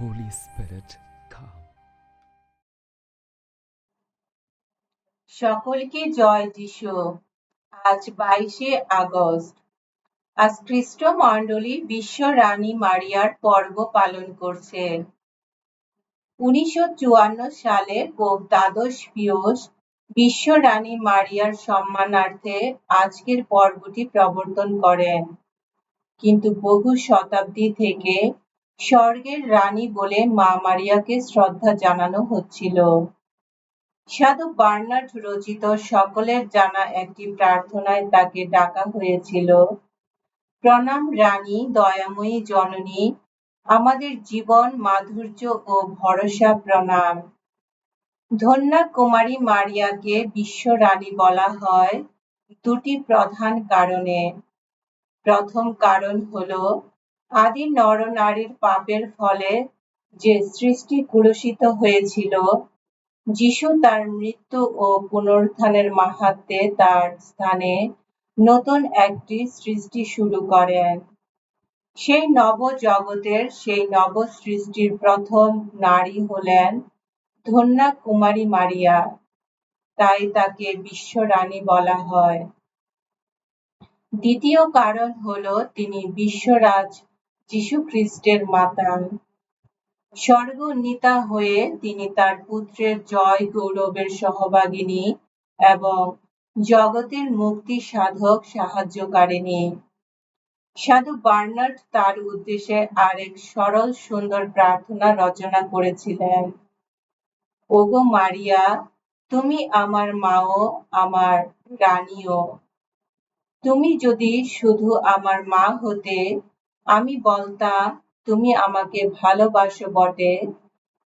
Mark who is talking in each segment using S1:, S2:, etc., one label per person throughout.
S1: Holy Spirit, come.
S2: সকলকে জয় যিশু। আজ বাইশে আগস্ট। আজ খ্রিস্ট মণ্ডলী বিশ্ব রানী মারিয়ার পর্ব পালন করছে। উনিশশো চুয়ান্ন সালে পোপ দ্বাদশ পিয়ুষ বিশ্ব রানী মারিয়ার সম্মানার্থে আজকের পর্বটি প্রবর্তন করেন। কিন্তু বহু শতাব্দী থেকে স্বর্গের রানী বলে মা মারিয়াকে শ্রদ্ধা জানানো হচ্ছিল। সাধু বার্নার্ড রচিত সকলের জানা একটি প্রার্থনায় তাকে ডাকা হয়েছিল। প্রণাম রানী, দয়াময়ী জননী, আমাদের জীবন, মাধুর্য ও ভরসা প্রণাম। ধন্যা কুমারী মারিয়াকে বিশ্ব রানী বলা হয় দুটি প্রধান কারণে। প্রথম কারণ হলো আদি নরনারীর পাপের ফলে যে সৃষ্টি কুলুষিত হয়েছিল, যিশু তার মৃত্যু ও পুনরুত্থানের মাহাত্মে তার স্থানে নতুন একটি সৃষ্টি শুরু করেন। সেই নব জগতের সেই নব সৃষ্টির প্রথম নারী হলেন ধন্যা কুমারী মারিয়া। তাই তাকে বিশ্ব রানী বলা হয়। দ্বিতীয় কারণ হলো তিনি বিশ্বরাজ যীশু খ্রিস্টের মাতা স্বর্গনীতা হয়ে তিনি তার পুত্রের জয় গৌরবের সহভাগিনী এবং জগতের মুক্তি সাধক সাহায্যকারিণী। সাধু বার্নার্ড তার উদ্দেশ্যে আরেক সরল, সুন্দর প্রার্থনা রচনা করেছিলেন। ওগো মারিয়া, তুমি আমার মাও, আমার রানীও। তুমি যদি শুধু আমার মা হতে আমি বলতাম তুমি আমাকে ভালোবাসো বটে,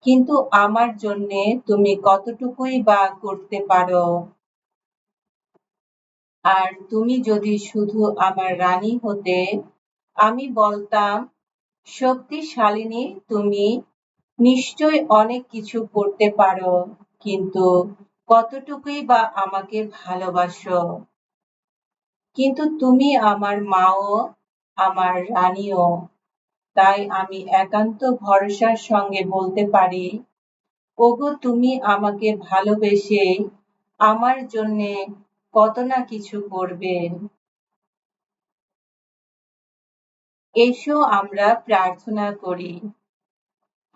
S2: কিন্তু আমার জন্যে তুমি কতটুকুই বা করতে পারো? আর তুমি যদি শুধু আমার রানী হতে, আমি বলতাম, শক্তিশালিনী, তুমি নিশ্চয় অনেক কিছু করতে পারো, কিন্তু কতটুকুই বা আমাকে ভালোবাসো? কিন্তু তুমি আমার মাও আমার রানীও, তাই আমি একান্ত ভরসার সঙ্গে বলতে পারি, ওগো, তুমি আমাকে ভালোবেসে আমার জন্যে কত না কিছু করবে। এসো আমরা প্রার্থনা করি,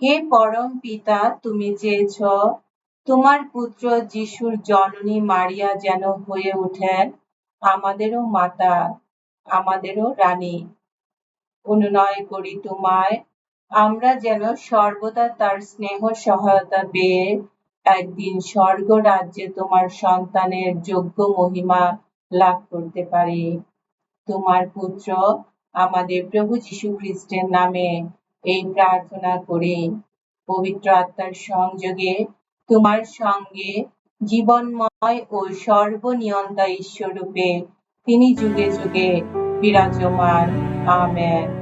S2: হে পরম পিতা, তুমি চেয়েছ তোমার পুত্র যিশুর জননী মারিয়া যেন হয়ে ওঠেন আমাদেরও মাতা। আমাদেরও রানী। অনুনয় করি তোমায়। আমরা যেন সর্বদা তার স্নেহ সহায়তা পেয়ে একদিন স্বর্গ রাজ্যে তোমার সন্তানের যোগ্য মহিমা লাভ করতে পারি। তোমার পুত্র আমাদের প্রভু যীশু খ্রিস্টের নামে এই প্রার্থনা করি। পবিত্র আত্মার সংযোগে তোমার সঙ্গে জীবনময় ও সর্বনিয়ন্তা ঈশ্বর রূপে তিনি যুগে যুগে বিরাজমান। আমেন।